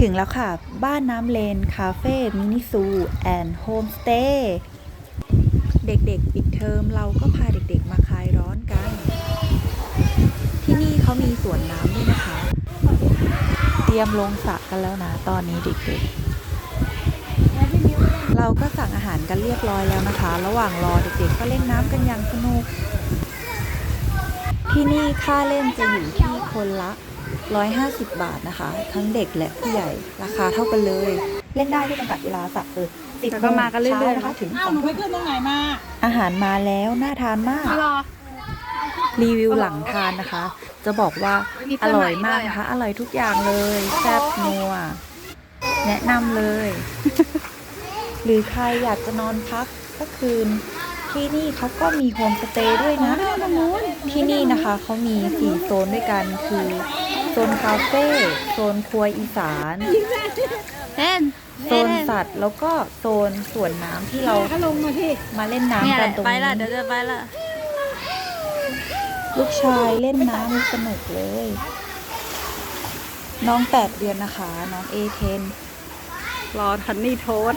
ถึงแล้วค่ะ บ้านน้ำเลน คาเฟ่ มินิซู แอนด์โฮมสเตย์ เด็กๆ ปิดเทอมเราก็พาเด็กๆ มาคลายร้อนกัน ที่นี่เขามีสวนน้ำด้วยนะคะ เตรียมลงสระกันแล้วนะ ตอนนี้เด็กๆ เราก็สั่งอาหารกันเรียบร้อยแล้วนะคะ ระหว่างรอเด็กๆ ก็เล่นน้ำกันอย่างสนุก ที่นี่ค่าเล่นจะอยู่ที่คนละ 150 บาทนะคะ ทั้งเด็กและผู้ใหญ่ราคาเท่ากันเลย เล่นได้ที่จำกัดเวลาสักเออสิบแล้วโมก็งมากันเรื่อยๆเช้านะคะถึงอ้าสวองหนูไปขึ้นตรงไหนมา อาหารมาแล้วน่าทานมากรอรีวิวหลังทานนะคะ จะบอกว่ามีอเพื่อนร่อยใหม่มากด้วยอะนะคะ อร่อยทุกอย่างเลยแซ่บนัวแนะนำเลย หรือใครอยากจะนอนพักก็คืนที่นี่เขาก็มีโฮมสเตย์ด้วยนะที่นี่นะคะเขามีสี่โซนด้วยกันคือ โซนคาเฟ่โซนครัวอีสานเล่นโซนสัตว์แล้วก็โซนสวนน้ำที่เราถ้าลงมาที่มาเล่นเนี่ยน้ำแหกันละตรงไปนี้ละเดี๋ยวจะไปละลูกชายเล่นน้ำสนุกเลย น้องแปดเดือนนะคะ น้องเอเทน รอทันนี่โทษ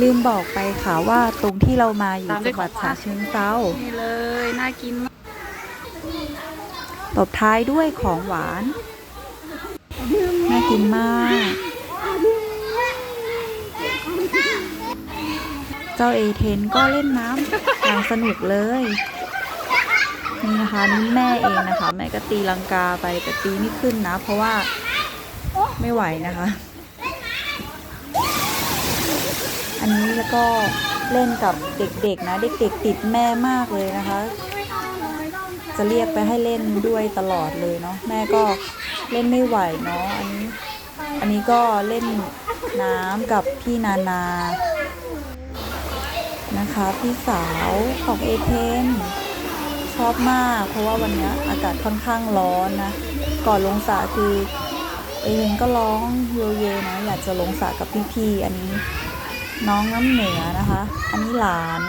ลืมบอกไปค่ะว่าตรงที่เรามาอยู่ตามด้จัวยงหวัดของหฉะวานเชิงเทรานี่เลย น่ากินมากตบท้ายด้วยของหวาน น่ากินมาก เจ้าเอเทนก็เล่นน้ำอย่างสนุกเลยนี่นะคะนี่แม่เองนะคะ แม่ก็ตีลังกาไปแต่ตีไม่ขึ้นนะ เพราะว่าไม่ไหวนะคะ อันนี้แล้วก็เล่นกับเด็กๆนะ เด็กๆติดแม่มากเลยนะคะ จะเรียกไปให้เล่นด้วยตลอดเลยเนาะแม่ก็ เล่นไม่ไหวเนาะอันนี้ อันนี้ก็เล่นน้ำกับพี่นานานะคะ พี่สาวของเอเทนชอบมาก เพราะว่าวันนี้อากาศค่อนข้างร้อนนะ ก่อนลงสระคือเอเทนก็ร้องโยเยนะอยากจะลงสระกับพี่ๆอันนี้น้องน้ำเหนือนะคะ อันนี้หลาน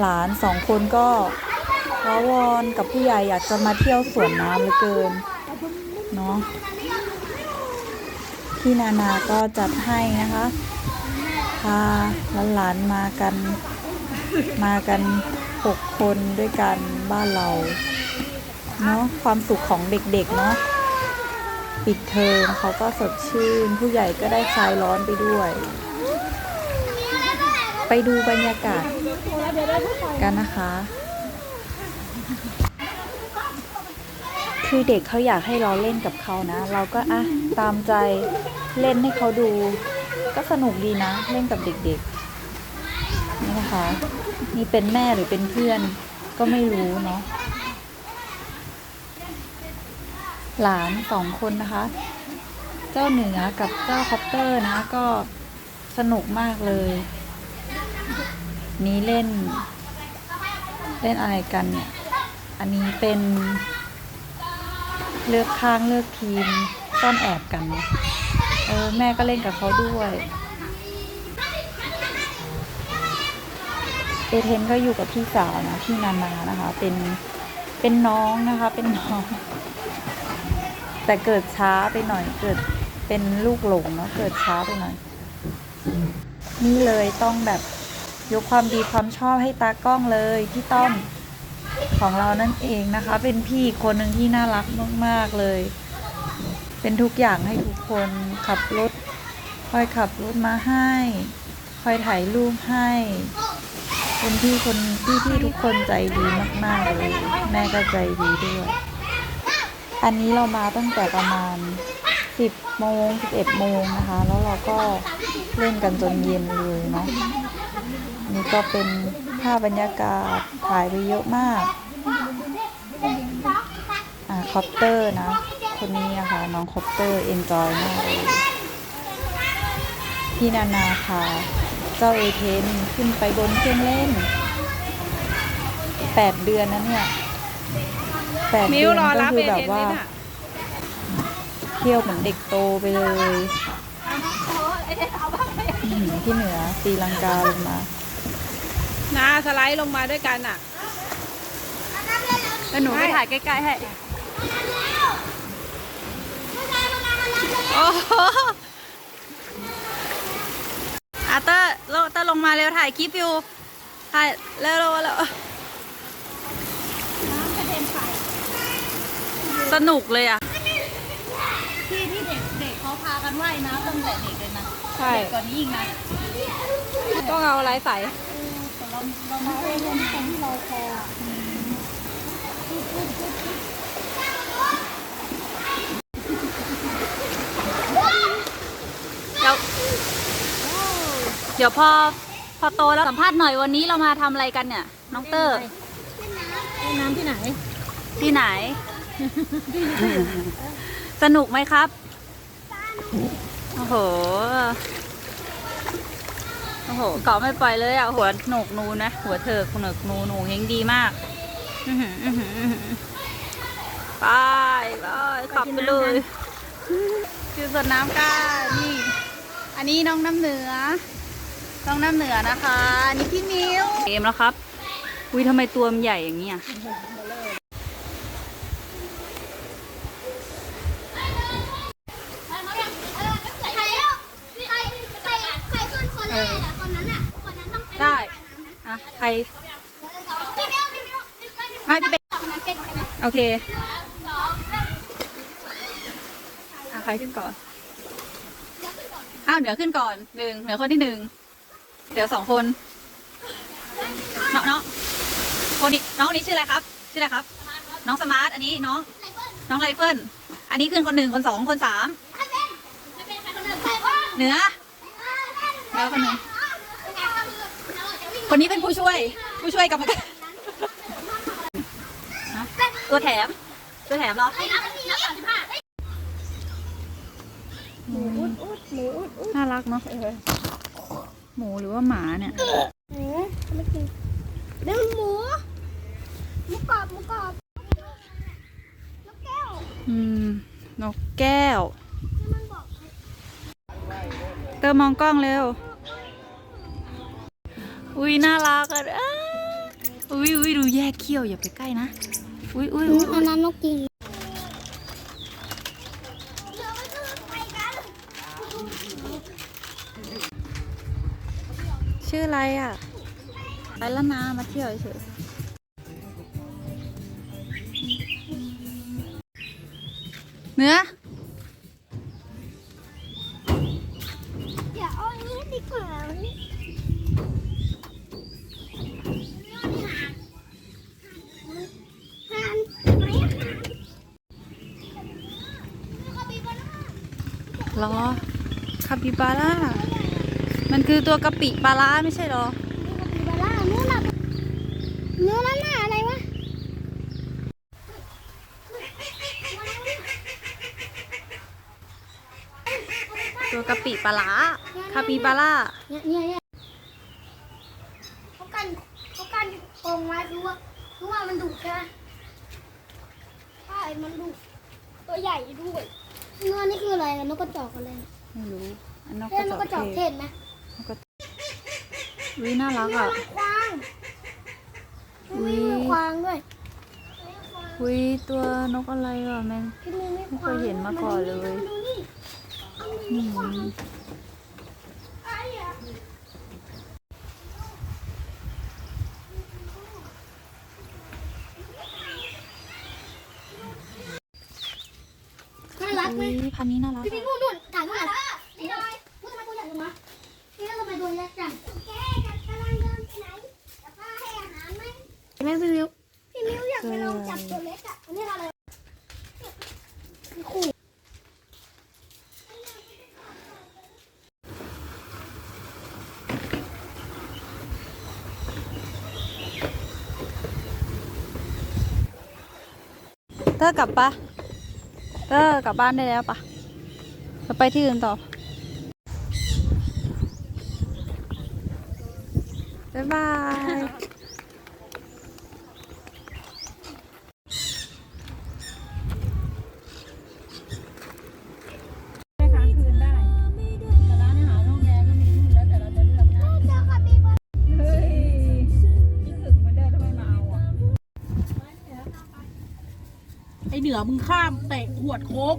หลานสองคนก็ ว้าวอนกับผู้ใหญ่อยากจะมาเที่ยวสวนน้ำเหลือเกินเนาะพี่นานาก็จัดให้นะคะพาหลานๆมากันมากันหกคนด้วยกันบ้านเราเนาะความสุขของเด็กๆเนาะปิดเทอมเขาก็สดชื่น ผู้ใหญ่ก็ได้คลายร้อนไปด้วย ไปดูบรรยากาศกันนะคะ คือเด็กเขาอยากให้เราเล่นกับเขานะ เราก็อะตามใจเล่นให้เขาดู ก็สนุกดีนะ เล่นกับเด็กๆนี่นะคะนี่เป็นแม่หรือเป็นเพื่อนก็ไม่รู้เนาะหลานสองคนนะคะ เจ้าเหนือกับเจ้าคอปเตอร์นะ ก็สนุกมากเลย นี้เล่น เล่นอะไรกันเนี่ย อันนี้เป็น เลือกข้างเลือกทีมซ่อนแอบกันเออแม่ก็เล่นกับเขาด้วย เอเทนก็อยู่กับพี่สาวนะพี่นานานะคะ เป็นเป็นน้องนะคะ เป็นน้อง แต่เกิดช้าไปหน่อยเกิดเป็นลูกหลงเนาะเกิดช้าไปหน่อย นี่เลยต้องแบบยกความดีความชอบให้ตากล้องเลยพี่ต้อม ของเรานั่นเองนะคะ เป็นพี่คนหนึ่งที่น่ารักมากๆเลย เป็นทุกอย่างให้ทุกคนขับรถคอยขับรถมาให้ คอยถ่ายรูปให้เป็นพี่คนพี่ที่ทุกคนใจดีมาก ๆ เลย แม่ก็ใจดีด้วย อันนี้เรามาตั้งแต่ประมาณ 10โมง11โมงนะคะ แล้วเราก็เล่นกันจนเย็นเลยเนาะนี่ก็เป็น ภาพบรรยากาศถ่ายไปเยอะมาก อ่าคอปเตอร์นะ คนนี้นะคะน้องคอปเตอร์เอนจอยมากเลยพี่นานาค่ะ เจ้าเอเทนขึ้นไปบนเครื่องเล่นแปดเดือนนะเนี่ยแปดมิเดืวอนรอก็รับคืเออแบเทบนว่านี่น่ะเที่ยวเหมือนเด็กโตไปเลยอื้อหือที่เหนือตีลังกาลงมา นาสไลด์ลงมาด้วยกันอะแล้วหนูไปถ่ายใกล้ๆให้โอ้โหอาเตอร์ลงเตอร์ลงมาเร็วถ่ายคลิปอยู่ ถ่ายเร็วเร็วเร็วสนุกเลยอะ ที่ที่เด็กเด็กเขาพากันว่ายน้ำตั้งแต่เด็กเลยนะใช่เด็กกว่านี้อีกนะ ต้องเอาอะไรใส่แต่ เราเราไม่ได้เล่นตอนที่เราพออะเดี๋ยวเดี๋ยวพอพอโตแล้วสัมภาษณ์หน่อยวันนี้เรามาทำอะไรกันเนี่ย น้องเตอร์เล่นน้ำที่ไหน ที่ไหน สนุกไหมครับ โอ้โห โอ้โหเกาะไม่ปล่อยเลยอะหัวโหนกนูนะ หัวเถิกหนกนูหนูเฮงดีมากอื้อหืออื้อหืออื้อหือไปไปขับไปเลยคือสวนน้ำกันนี่ อันนี้น้องน้ำเหนือ น้องน้ำเหนือนะคะอันนี้พี่มิวเกมแล้วครับอุ้ยทำไมตัวมันใหญ่อย่างเงี้ย ใครใครใครใครขึ้นคนแรกอะคนนั้นอะคนนั้นต้องเป็น ได้ อะ ใคร พี่เมียวพี่เมียว ไม่พี่เป็นโอเคอะใครขึ้นก่อน อ้าวเหนือขึ้นก่อนหนึ่งเหนือคนที่หนึ่งเดี๋ยวสองคนน้องน้องคนนี้น้องคนนี้ชื่ออะไรครับ ชื่ออะไรครับ น้องสมาร์ทอันนี้น้องน้องไรเฟิลอันนี้ขึ้นคนหนึ่งคนสองคนสามเป็นใครเป็นใครคนนั้นใครว่าเหนือแล้วคนหนึ่ง คนนี้เป็นผู้ช่วย ผู้ช่วยกรรมการฮะตัวแถม ตัวแถมเหรอไอ้นับนับสามสิบห้าน่ารักเนาะหมูหรือว่าหมาเนี่ย หมูไม่กินเรื่องหมู หมูกรอบ หมูกรอบนกแก้วอืม นกแก้ว ที่มันบอก เติมมองกล้องเร็ว อุ้ยน่ารักอะอ้าอุ้ยอุ้ยดูแยกเขี้ยวอย่าไปใกล้นะอุ้ยอุ้ยอุ้ยอันนั้นนกจริงเราไม่ต้องไปกันชื่ออะไรอะไปแล้วนะมาเที่ยวเฉยเนื้อเดี๋ยวเอาอันนี้ดีกว่าอันนี้ห่านไหนอะห่านคาปิบาร่า เหรอคาปิบาร่า มันคือตัวกะปิปลาร้าไม่ใช่เหรอคาปิบาร่านู่นน่ะเนื้อนั่นน่ะอะไรวะตัวกะปิปลาร้าคาปิบาร่า เนี่ยเนี่ยเนี่ยเขากันเขากันกรงไว้คือว่าคือว่ามันดุใช่ไหมใช่มันดุตัวใหญ่ด้วยเนื้อนี่คืออะไรนกกระจอกอะไรไม่รู้อันนกเล่กนระนจอกกกระจอกเทเทศศไหมนกกระวิน่ารักนี่อะมันควางอุ๊ยมีควางด้วยวิตัวนกอะไรอะแมน พี่มีไม่ไม่เคยเห็นมาก่อนเลยมาดูนี่อืมไอ้อะน่ารักไหม วิพั นธุ์นี้น่ารักพี่พี่อะพูดนู่นถ่ายนู่นถ่ายนี่ทำไมพูดทำไมตัวใหญ่จังวะพี่ทำไมตัวเล็กจังแกกำลังเดินไปไหนจะพาให้อาหารไหมแม่พี่มิวพี่มิวอยากไปลองจับตัวเล็กอะอันนี้อะไรขู่เตอร์กลับปะเตอร์กลับบ้านได้แล้วปะ เราไปที่อื่นต่อ บ๊ายบาย ไอเหนือมึงข้ามเตะขวดโค้ก